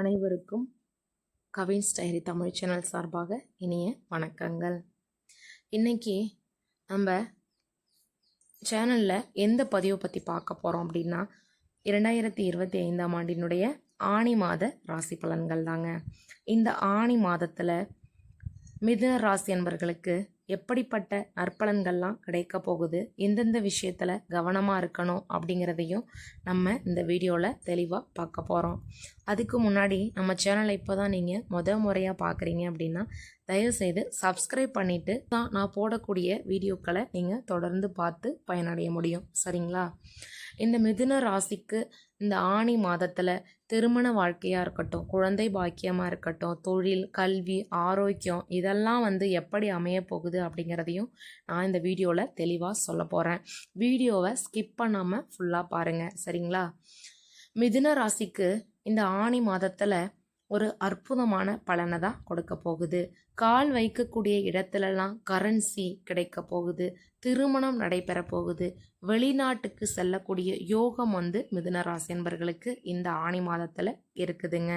அனைவருக்கும் Cavin's diary Tamil channel சார்பாக இனிய வணக்கங்கள். இன்னைக்கு நம்ம சேனலில் எந்த பதிவை பற்றி பார்க்க போகிறோம் அப்படின்னா இரண்டாயிரத்தி இருபத்தி ஐந்தாம் ஆண்டினுடைய ஆணி மாத ராசி பலன்கள் தாங்க. இந்த ஆணி மாதத்தில் மிதுன ராசி என்பர்களுக்கு எப்படிப்பட்ட நற்பலன்கள்லாம் கிடைக்க போகுது? எந்தெந்த விஷயத்தில் கவனமாக இருக்கணும் அப்படிங்கிறதையும் நம்ம இந்த வீடியோவில் தெளிவாக பார்க்க போகிறோம் அதுக்கு முன்னாடி நம்ம சேனலை இப்போ தான் நீங்கள் முத முறையாக பார்க்குறீங்க அப்படின்னா தயவுசெய்து சப்ஸ்கிரைப் பண்ணிவிட்டு தான் நான் போடக்கூடிய வீடியோக்களை நீங்கள் தொடர்ந்து பார்த்து பயனடைய முடியும். சரிங்களா? இந்த மிதுன ராசிக்கு இந்த ஆணி மாதத்தில் திருமண வாழ்க்கையாக இருக்கட்டும் குழந்தை பாக்கியமாக இருக்கட்டும் தொழில் கல்வி ஆரோக்கியம் இதெல்லாம் வந்து எப்படி அமைய போகுது அப்படிங்கிறதையும் நான் இந்த வீடியோவில் தெளிவாக சொல்ல போகிறேன் வீடியோவை ஸ்கிப் பண்ணாமல் ஃபுல்லாக பாருங்கள் சரிங்களா? மிதுன ராசிக்கு இந்த ஆணி மாதத்தில் ஒரு அற்புதமான பலனை தான் கொடுக்க போகுது. கால் வைக்கக்கூடிய இடத்துலலாம் கரன்சி கிடைக்க போகுது. திருமணம் நடைபெற போகுது. வெளிநாட்டுக்கு செல்லக்கூடிய யோகம் வந்து மிதுனராசி என்பர்களுக்கு இந்த ஆணி மாதத்தில் இருக்குதுங்க.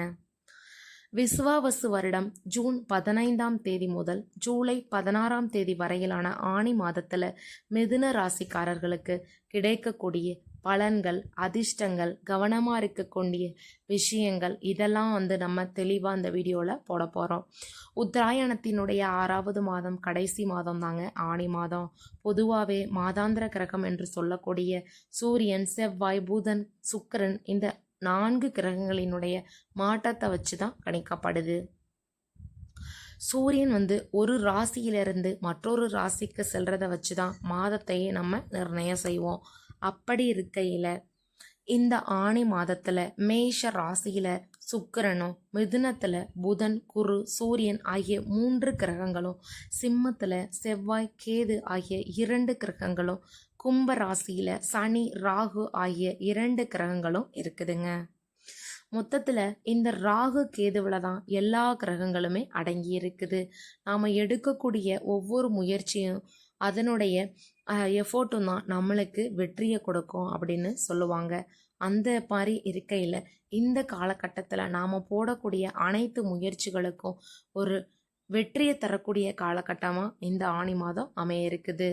விஸ்வாவசு வருடம் ஜூன் பதினைந்தாம் தேதி முதல் ஜூலை பதினாறாம் தேதி வரையிலான ஆணி மாதத்தில் மிதுன ராசிக்காரர்களுக்கு கிடைக்கக்கூடிய பலன்கள் அதிர்ஷ்டங்கள் கவனமாக இருக்கக்கூடிய விஷயங்கள் இதெல்லாம் வந்து நம்ம தெளிவாக அந்த வீடியோவில் போட போகிறோம் உத்தராயணத்தினுடைய ஆறாவது மாதம் கடைசி மாதம் தாங்க. ஆணி மாதம். பொதுவாகவே மாதாந்திர கிரகம் என்று சொல்லக்கூடிய சூரியன் செவ்வாய் புதன் சுக்கிரன் இந்த நான்கு கிரகங்களினுடைய மாற்றத்தை வச்சு தான் கணிக்கப்படுது. சூரியன் வந்து ஒரு ராசியிலிருந்து மற்றொரு ராசிக்கு செல்றதை வச்சு தான் மாதத்தையே நம்ம நிர்ணயம் செய்வோம். அப்படி இருக்கையில் இந்த ஆணி மாதத்தில் மேஷ ராசியில் சுக்கரனும் மிதுனத்தில் புதன் குரு சூரியன் ஆகிய மூன்று கிரகங்களும் சிம்மத்தில் செவ்வாய் கேது ஆகிய இரண்டு கிரகங்களும் கும்ப ராசியில் சனி ராகு ஆகிய இரண்டு கிரகங்களும் இருக்குதுங்க. மொத்தத்தில் இந்த ராகு கேதுவில் தான் எல்லா கிரகங்களுமே அடங்கி இருக்குது. நாம் எடுக்கக்கூடிய ஒவ்வொரு முயற்சியும் அதனுடைய எஃபோர்ட்டும் தான் நம்மளுக்கு வெற்றியை கொடுக்கும் அப்படின்னு சொல்லுவாங்க. அந்த மாதிரி இருக்கையில் இந்த காலகட்டத்தில் நாம் போடக்கூடிய அனைத்து முயற்சிகளுக்கும் ஒரு வெற்றியை தரக்கூடிய காலகட்டமாக இந்த ஆணி மாதம் அமைய இருக்குது.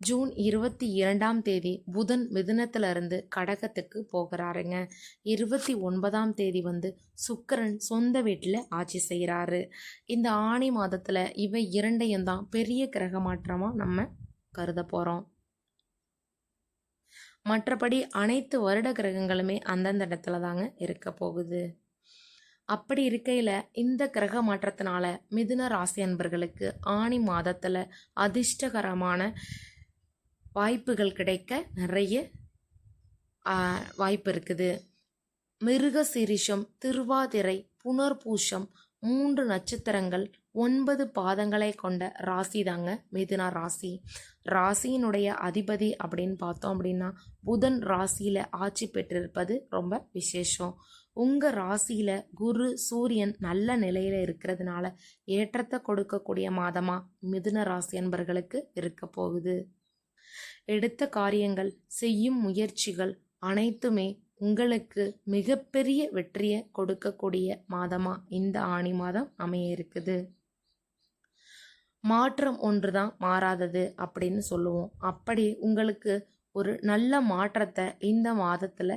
ஜூன் இருபத்தி இரண்டாம் தேதி புதன் மிதுனத்திலிருந்து கடகத்துக்கு போகிறாருங்க. இருபத்தி ஒன்பதாம் தேதி வந்து சுக்கரன் சொந்த வீட்டில் ஆட்சி செய்கிறாரு இந்த ஆணி மாதத்தில் இவை இரண்டையும் தான் பெரிய கிரக மாற்றமாக நம்ம கருத போகிறோம் மற்றபடி அனைத்து வருட கிரகங்களுமே அந்தந்த இடத்துல தாங்க இருக்க போகுது. அப்படி இருக்கையில் இந்த கிரக மாற்றத்தினால மிதுன ராசி அன்பர்களுக்கு ஆணி மாதத்தில் அதிர்ஷ்டகரமான வாய்ப்புகள் கிடைக்க நிறைய வாய்ப்பு இருக்குது மிருக சிரிஷம் திருவாதிரை புனர்பூஷம் மூன்று நட்சத்திரங்கள் ஒன்பது பாதங்களை கொண்ட ராசி தாங்க மிதுனா ராசி. ராசியினுடைய அதிபதி அப்படின்னு பார்த்தோம் அப்படின்னா புதன் ராசியில் ஆட்சி பெற்றிருப்பது ரொம்ப விசேஷம். உங்கள் ராசியில் குரு சூரியன் நல்ல நிலையில் இருக்கிறதுனால ஏற்றத்தை கொடுக்கக்கூடிய மாதமாக மிதுன ராசி என்பர்களுக்கு இருக்க போகுது. எடுத்த காரியங்கள் செய்யும் முயற்சிகள் அனைத்துமே உங்களுக்கு மிகப்பெரிய வெற்றியை கொடுக்கக்கூடிய மாதமா? இந்த ஆணி மாதம் அமைய இருக்குது மாற்றம் ஒன்று தான் மாறாதது அப்படின்னு சொல்லுவோம். அப்படி உங்களுக்கு ஒரு நல்ல மாற்றத்தை இந்த மாதத்தில்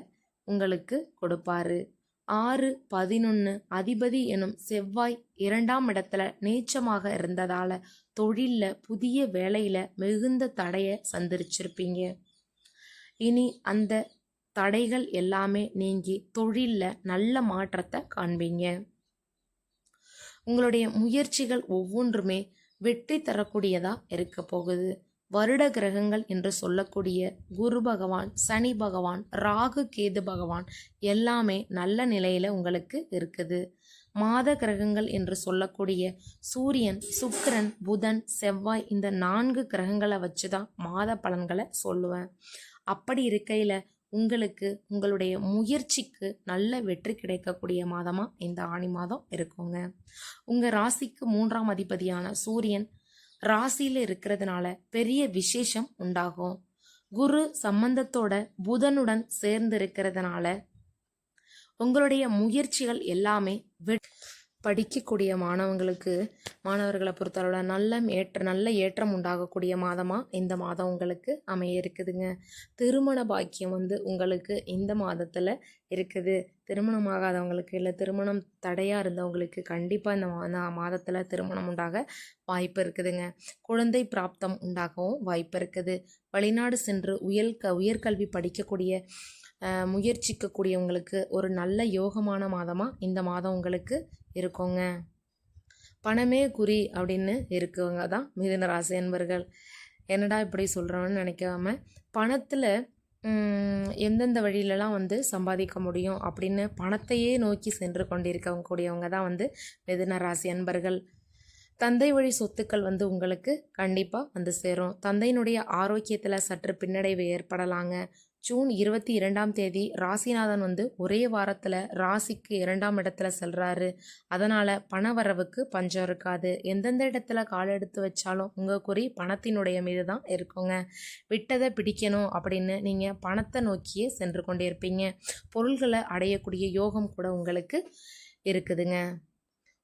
உங்களுக்கு கொடுப்பாரு. ஆறு பதினொன்று அதிபதி எனும் செவ்வாய் இரண்டாம் இடத்துல நீச்சமாக இருந்ததால் தொழிலில் புதிய வேலையில் மிகுந்த தடையை சந்திரிச்சிருப்பீங்க. இனி அந்த தடைகள் எல்லாமே நீங்கி தொழிலில் நல்ல மாற்றத்தை காண்பீங்க. உங்களுடைய முயற்சிகள் ஒவ்வொன்றுமே வெற்றி தரக்கூடியதாக இருக்க போகுது. வருட கிரகங்கள் என்று சொல்லக்கூடிய குரு பகவான் சனி பகவான் ராகு கேது பகவான் எல்லாமே நல்ல நிலையில் உங்களுக்கு இருக்குது. மாத கிரகங்கள் என்று சொல்லக்கூடிய சூரியன் சுக்கிரன் புதன் செவ்வாய் இந்த நான்கு கிரகங்களை வச்சு தான் மாத பலன்களை சொல்லுவேன். அப்படி இருக்கையில் உங்களுக்கு உங்களுடைய முயற்சிக்கு நல்ல வெற்றி கிடைக்கக்கூடிய மாதமாக இந்த ஆணி மாதம் இருக்குங்க. உங்கள் ராசிக்கு மூன்றாம் அதிபதியான சூரியன் ராசியில் இருக்கிறதுனால பெரிய விசேஷம் உண்டாகும். குரு சம்பந்தத்தோட புதனுடன் சேர்ந்து இருக்கிறதுனால உங்களுடைய முயற்சிகள் எல்லாமே வெ- படிக்கக்கூடிய மாணவங்களுக்கு மாணவர்களை பொறுத்தளவில் நல்ல ஏற்ற நல்ல ஏற்றம் உண்டாகக்கூடிய மாதமாக இந்த மாதம் உங்களுக்கு அமைய இருக்குதுங்க. திருமண பாக்கியம் வந்து உங்களுக்கு இந்த மாதத்தில் இருக்குது. திருமணம் ஆகாதவங்களுக்கு இல்லை திருமணம் தடையாக இருந்தவங்களுக்கு கண்டிப்பாக இந்த மா மாதத்தில் திருமணம் உண்டாக வாய்ப்பு இருக்குதுங்க. குழந்தை பிராப்தம் உண்டாகவும் வாய்ப்பு இருக்குது. வெளிநாடு சென்று உயல் க உயர்கல்வி படிக்கக்கூடிய முயற்சிக்கக்கூடியவங்களுக்கு ஒரு நல்ல யோகமான மாதமாக இந்த மாதம் உங்களுக்கு இருக்குங்க. பணமே குறி அப்படின்னு இருக்கவங்க தான் மிதுன ராசி என்பர்கள் என்னடா இப்படி சொல்கிறோன்னு நினைக்காம பணத்தில் எந்தெந்த வழியிலலாம் வந்து சம்பாதிக்க முடியும் அப்படின்னு பணத்தையே நோக்கி சென்று கொண்டிருக்கவங்க கூடியவங்க தான் வந்து மிதுன ராசி அன்பர்கள். தந்தை வழி சொத்துக்கள் வந்து உங்களுக்கு கண்டிப்பாக வந்து சேரும். தந்தையினுடைய ஆரோக்கியத்தில் சற்று பின்னடைவு ஏற்படலாங்க. ஜூன் இருபத்தி இரண்டாம் தேதி ராசிநாதன் வந்து ஒரே வாரத்தில் ராசிக்கு இரண்டாம் இடத்துல செல்கிறாரு அதனால் பணவரவுக்கு பஞ்சம் இருக்காது. எந்தெந்த இடத்துல கால் எடுத்து வச்சாலும் உங்கள் குறி பணத்தினுடைய மீது தான் இருக்குங்க. விட்டதை பிடிக்கணும் அப்படின்னு நீங்கள் பணத்தை நோக்கியே சென்று கொண்டே இருப்பீங்க பொருள்களை அடையக்கூடிய யோகம் கூட உங்களுக்கு இருக்குதுங்க.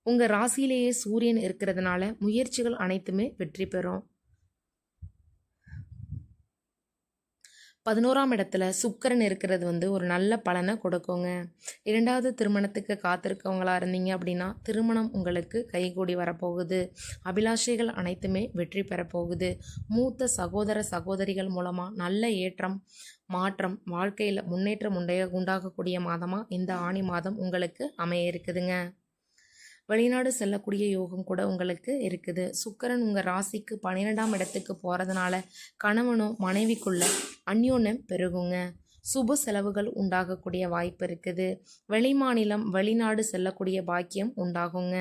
உங்கள் ராசியிலேயே சூரியன் இருக்கிறதுனால முயற்சிகள் அனைத்துமே வெற்றி பெறும். பதினோராம் இடத்துல சுக்கரன் இருக்கிறது வந்து ஒரு நல்ல பலனை கொடுக்குங்க. இரண்டாவது திருமணத்துக்கு காத்திருக்கவங்களா இருந்தீங்க அப்படின்னா திருமணம் உங்களுக்கு கைகூடி வரப்போகுது. அபிலாஷைகள் அனைத்துமே வெற்றி பெறப்போகுது. மூத்த சகோதர சகோதரிகள் மூலமாக நல்ல ஏற்றம் மாற்றம் வாழ்க்கையில் முன்னேற்றம் உண்டைய உண்டாகக்கூடிய மாதமாக இந்த ஆணி மாதம் உங்களுக்கு அமைய இருக்குதுங்க. வெளிநாடு செல்லக்கூடிய யோகம் கூட உங்களுக்கு இருக்குது. சுக்கரன் உங்கள் ராசிக்கு பன்னிரெண்டாம் இடத்துக்கு போகிறதுனால கணவனும் மனைவிக்குள்ள அந்யோன்யம் பெருகுங்க. சுப செலவுகள் உண்டாகக்கூடிய வாய்ப்பு இருக்குது. வெளிமாநிலம் வெளிநாடு செல்லக்கூடிய பாக்கியம் உண்டாகுங்க.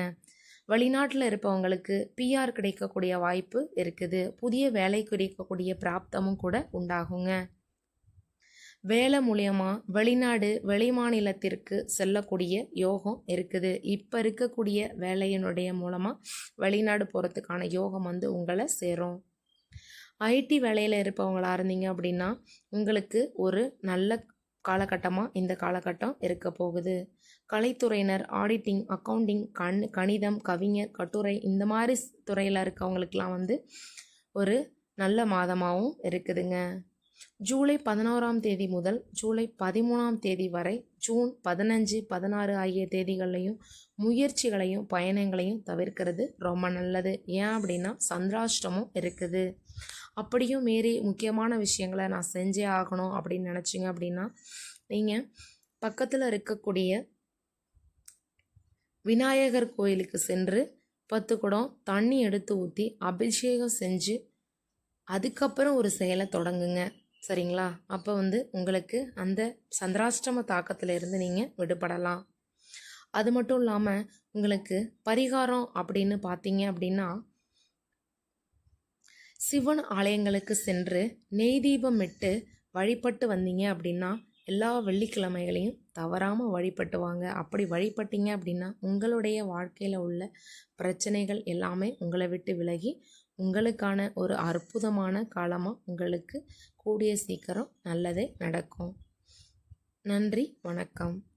வெளிநாட்டில் இருப்பவங்களுக்கு பிஆர் கிடைக்கக்கூடிய வாய்ப்பு இருக்குது. புதிய வேலை கிடைக்கக்கூடிய பிராப்தமும் கூட உண்டாகுங்க. வேலை மூலியமாக வெளிநாடு வெளிமாநிலத்திற்கு செல்லக்கூடிய யோகம் இருக்குது. இப்போ இருக்கக்கூடிய வேலையினுடைய மூலமாக வெளிநாடு போகிறதுக்கான யோகம் வந்து உங்களை சேரும். ஐடி வேலையில் இருப்பவங்களாக இருந்தீங்க அப்படின்னா உங்களுக்கு ஒரு நல்ல காலகட்டமாக இந்த காலகட்டம் இருக்க போகுது. கலைத்துறையினர் ஆடிட்டிங் அக்கௌண்டிங் கண் கணிதம் கவிஞர் கட்டுரை இந்த மாதிரி துறையில் இருக்கவங்களுக்கெலாம் வந்து ஒரு நல்ல மாதமாகவும் இருக்குதுங்க. ஜூலை பதினோராம் தேதி முதல் ஜூலை பதிமூணாம் தேதி வரை ஜூன் பதினஞ்சு பதினாறு ஆகிய தேதிகளையும் முயற்சிகளையும் பயணங்களையும் தவிர்க்கிறது ரொம்ப நல்லது. ஏன் அப்படின்னா சந்திராஷ்டமும் இருக்குது. அப்படியும் மீறி முக்கியமான விஷயங்களை நான் செஞ்சே ஆகணும் அப்படின்னு நினச்சிங்க அப்படின்னா நீங்கள் பக்கத்தில் இருக்கக்கூடிய விநாயகர் கோயிலுக்கு சென்று பத்து குடம் தண்ணி எடுத்து ஊற்றி அபிஷேகம் செஞ்சு அதுக்கப்புறம் ஒரு செயலை தொடங்குங்க. சரிங்களா? அப்போ வந்து உங்களுக்கு அந்த சந்திராஷ்டம தாக்கத்திலிருந்து நீங்கள் விடுபடலாம். அது மட்டும் இல்லாமல் உங்களுக்கு பரிகாரம் அப்படின்னு பார்த்தீங்க அப்படின்னா சிவன் ஆலயங்களுக்கு சென்று நெய் தீபம் இட்டு வழிபட்டு வந்தீங்க அப்படின்னா எல்லா வெள்ளிக்கிழமைகளையும் தவறாமல் வழிபட்டு வாங்க அப்படி வழிபட்டீங்க அப்படின்னா உங்களுடைய வாழ்க்கையில் உள்ள பிரச்சனைகள் எல்லாமே உங்களை விட்டு விலகி உங்களுக்கான ஒரு அற்புதமான காலமாக உங்களுக்கு கூடிய சீக்கிரம் நல்லதே நடக்கும். நன்றி வணக்கம்.